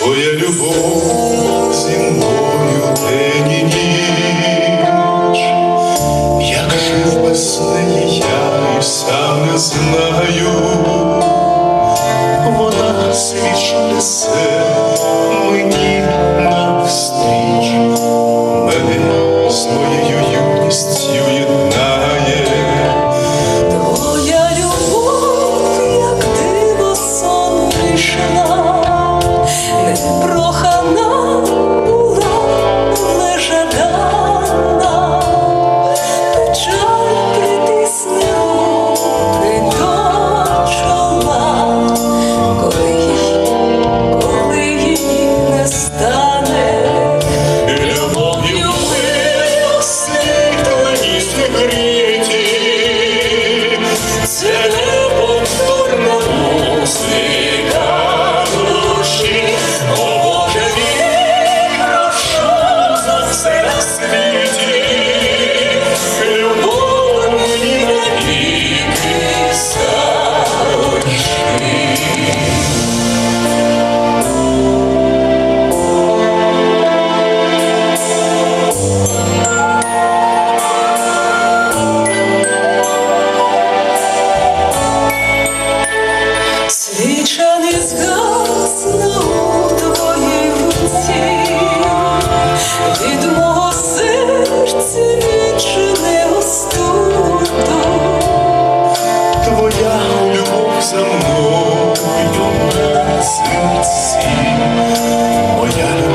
Твоя любов зі мною день і ніч, як жив без неї я і сам не знаю. Бог за мною на серці, моя любов.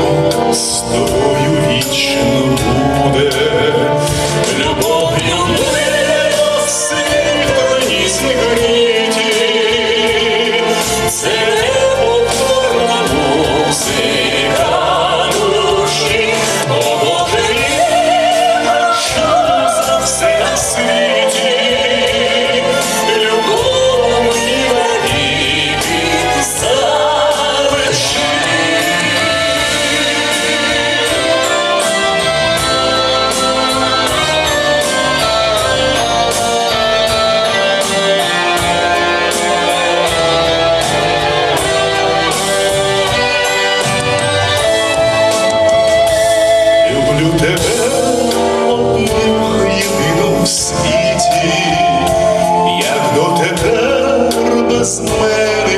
без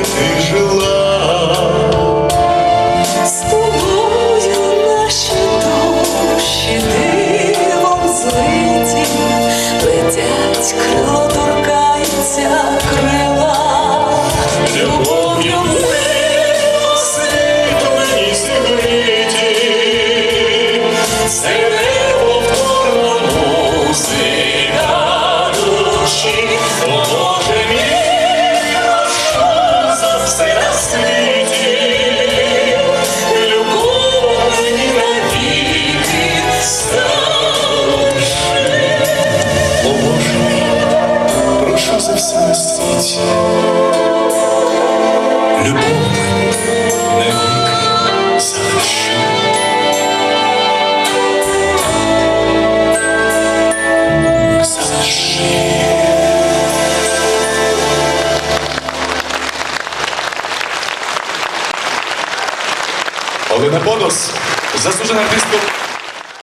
ти жила, з тобою наші душі дивом злиті, летять крило, крила, любов'ю світлені світі. любов не вмік залишив. Олена Бонус заслужена артистка